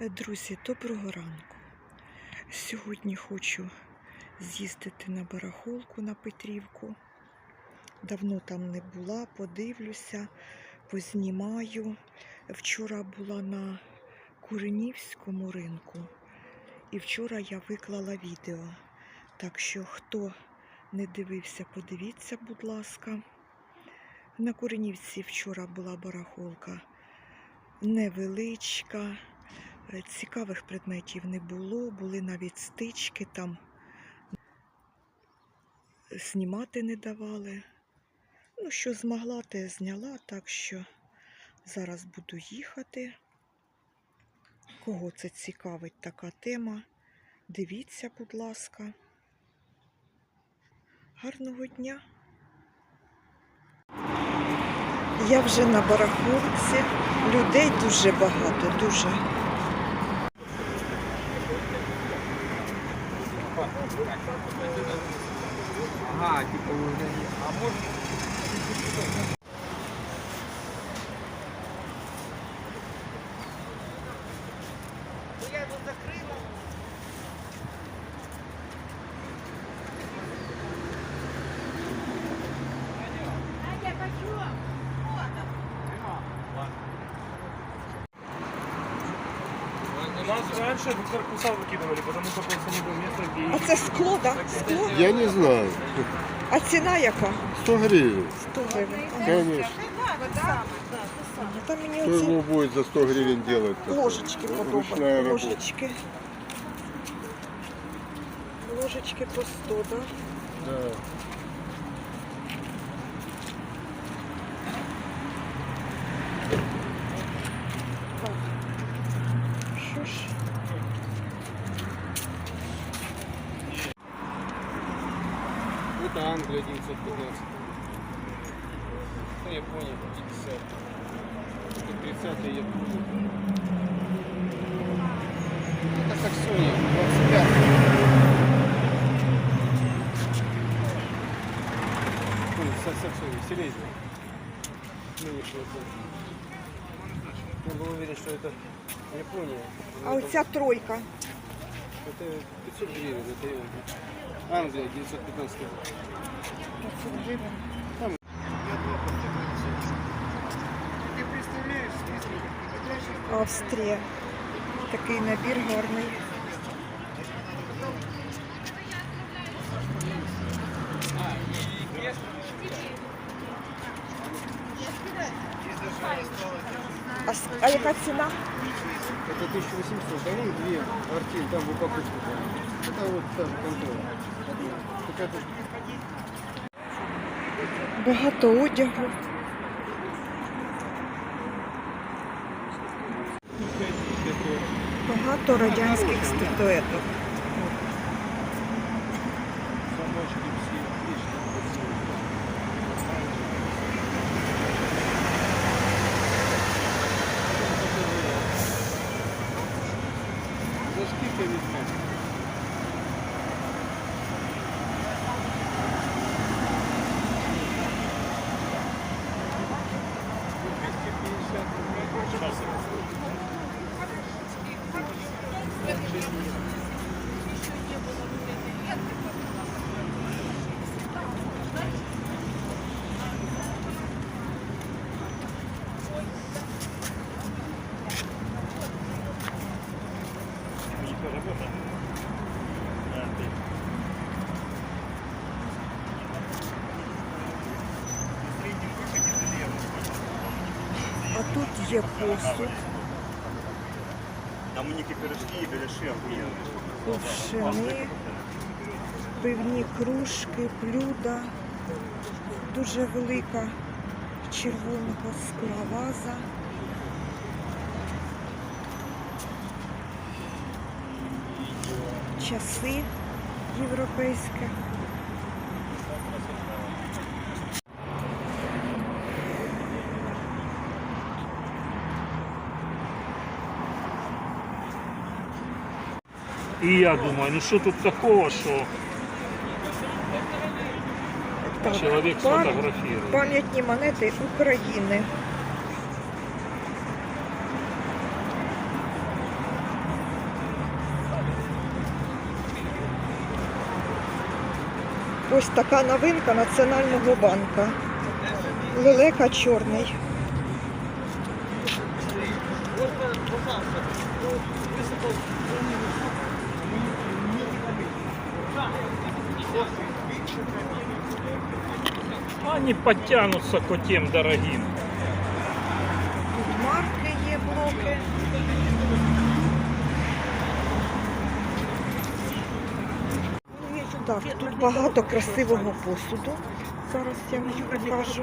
Друзі, доброго ранку. Сьогодні хочу з'їздити на барахолку на Петрівку. Давно там не була, подивлюся, познімаю. Вчора була на Куренівському ринку, і вчора я виклала відео. Так що, хто не дивився, подивіться, будь ласка. На Куренівці вчора була барахолка невеличка. Е, Цікавих предметів не було, були навіть стички там. Знімати не давали. Ну, що змогла, те зняла, так що зараз буду їхати. Кого це цікавить така тема? Дивіться, будь ласка. Гарного дня! Я вже на барахолці. Людей дуже багато, дуже. Ага, типа уже. А может Я його закрила. У нас раньше корпуса выкидывали, потому что просто не было места, где А их- це скло, так? Скло? Я не знаю. А ціна яка? 100 гривен. 100 гривень. Ага. Конечно. Там мені Кто оці его будет за 100 гривен делать? ложечки Ручная подобають. работа. Ложечки. Ложечки по 100, так? Да. Так. 915. Это Япония 50. Это 30 Япония. Это Саксония 25. Ой, Са- Саксония, Силезия. Нынешняя Япония. Я был уверен, что это Япония. А оця тройка. Это 500 гривен, это Англия 915 год. 500 гривень. Австрія. Такий набір гарний. А, а яка ціна? Это 1800, а вон две там в упаковке. Это вот та же контора. Такая Багато одягу. Багато радянських статуеток. замочки все. За сколько весьма? А тут є посуд, Там у них и пирожки, и беляши кувшини, пивні кружки, блюда. Дуже велика червоного скла ваза. Часи європейські. І я думаю, ну що тут такого, що Так, чоловік пам- сфотографірує. Пам'ятні монети України. Ось така новинка Національного банка. Лелека чорний. Они подтянутся к тем дорогим. Тут марки є блоки. Так, тут багато красивого посуду. Зараз я вам покажу.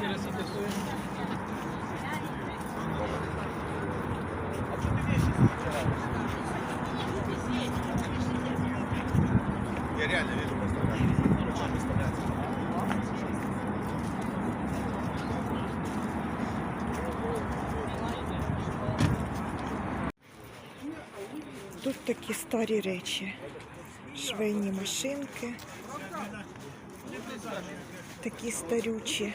Чехословакія. Тут такі старі речі. Швейні машинки. Такі старючі.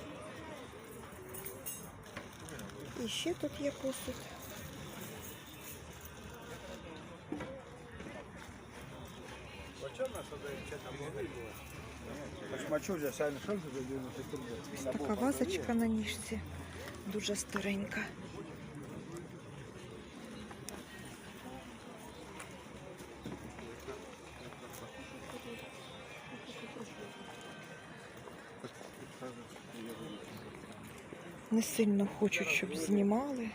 І ще тут є посуд. Ось така вазочка на ніжці. Дуже старенька. Не сильно хочуть, щоб знімали.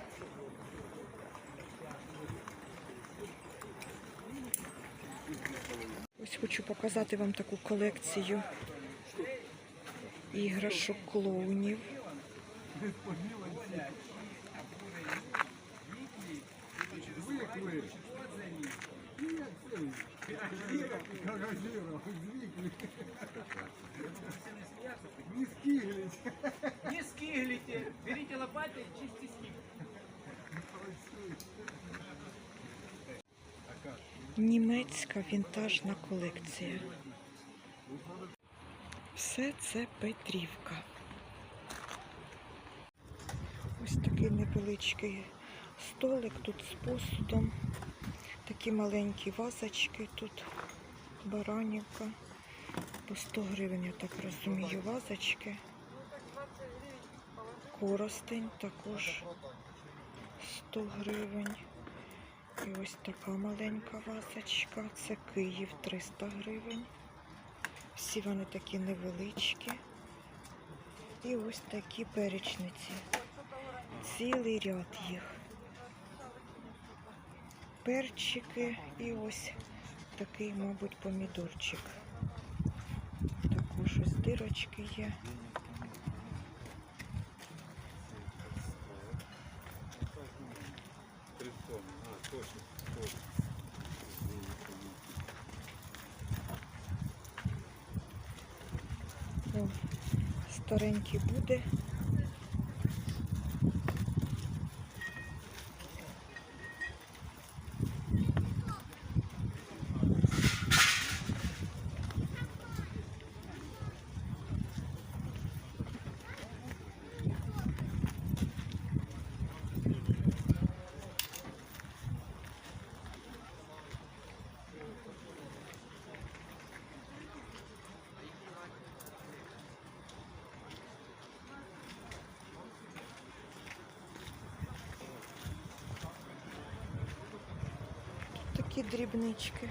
Ось хочу показати вам таку колекцію іграшок клоунів. Не лопаты, чистите скиг. Німецька вінтажна колекція. Все це Петрівка. Ось такий невеличкий столик тут з посудом. Такі маленькі вазочки тут баранівка. По 100 гривень, я так розумію, вазочки. Коростень також 100 гривень. І ось така маленька вазочка. Це Київ 300 гривень. Всі вони такі невеличкі. І ось такі перечниці. Цілий ряд їх. Перчики і ось такий, мабуть, помідорчик. Також ось дирочки є. Старенький буде. Такі дрібнички.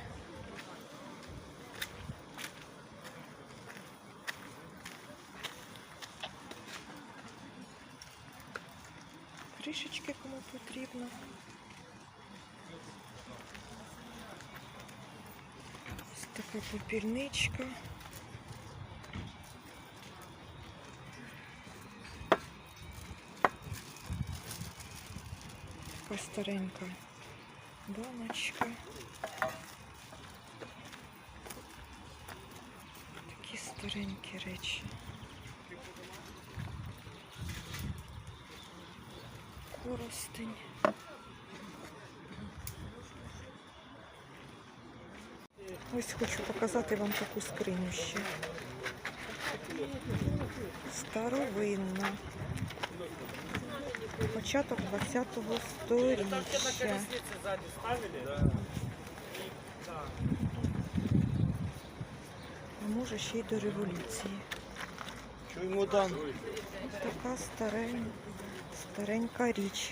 Кришечки кому потрібно. Ось така попільничка. Така старенька баночка. Такі старенькі речі. Коростень. Ось хочу показати вам таку скриню ще. Старовинна. Початок 20-го сторіччя. А може ще й до революції. Чемодан. Така старень, старенька річ.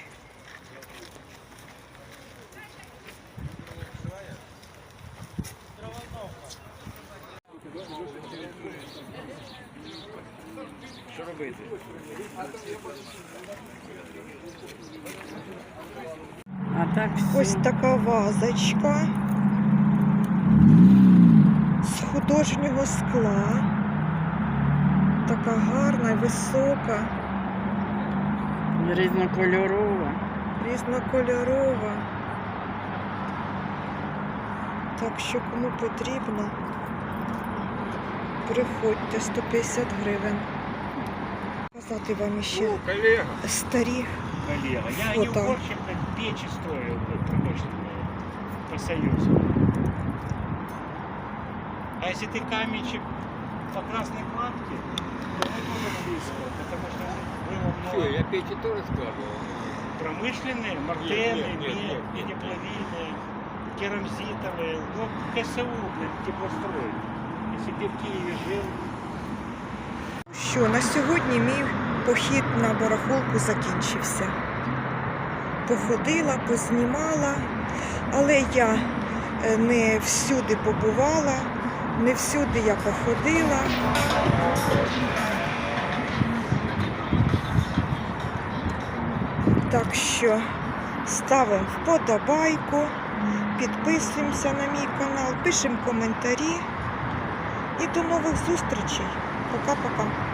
Ось така вазочка з художнього скла. Така гарна, висока, різнокольорова. різнокольорова. Так що кому потрібно, приходьте 150 гривень. Показати вам ще коллега. старі Коллега, я не Фото. уборщик, как печи строил вот, промышленные по Союзу. А если ты каменщик по красной кладке, то мы тоже близко, потому что было много я печи тоже складывал. промышленные, мартены, Нет, нет, нет, нет, нет. медиплавины, керамзитовые, ну, КСУ, блин, теплострой. Если ты в Киеве жил, Що на сьогодні мій похід на барахолку закінчився. Походила, познімала, але я е, не всюди побувала, не всюди я походила. Так що ставимо вподобайку, підписуємося на мій канал, пишемо коментарі і до нових зустрічей. Пока-пока.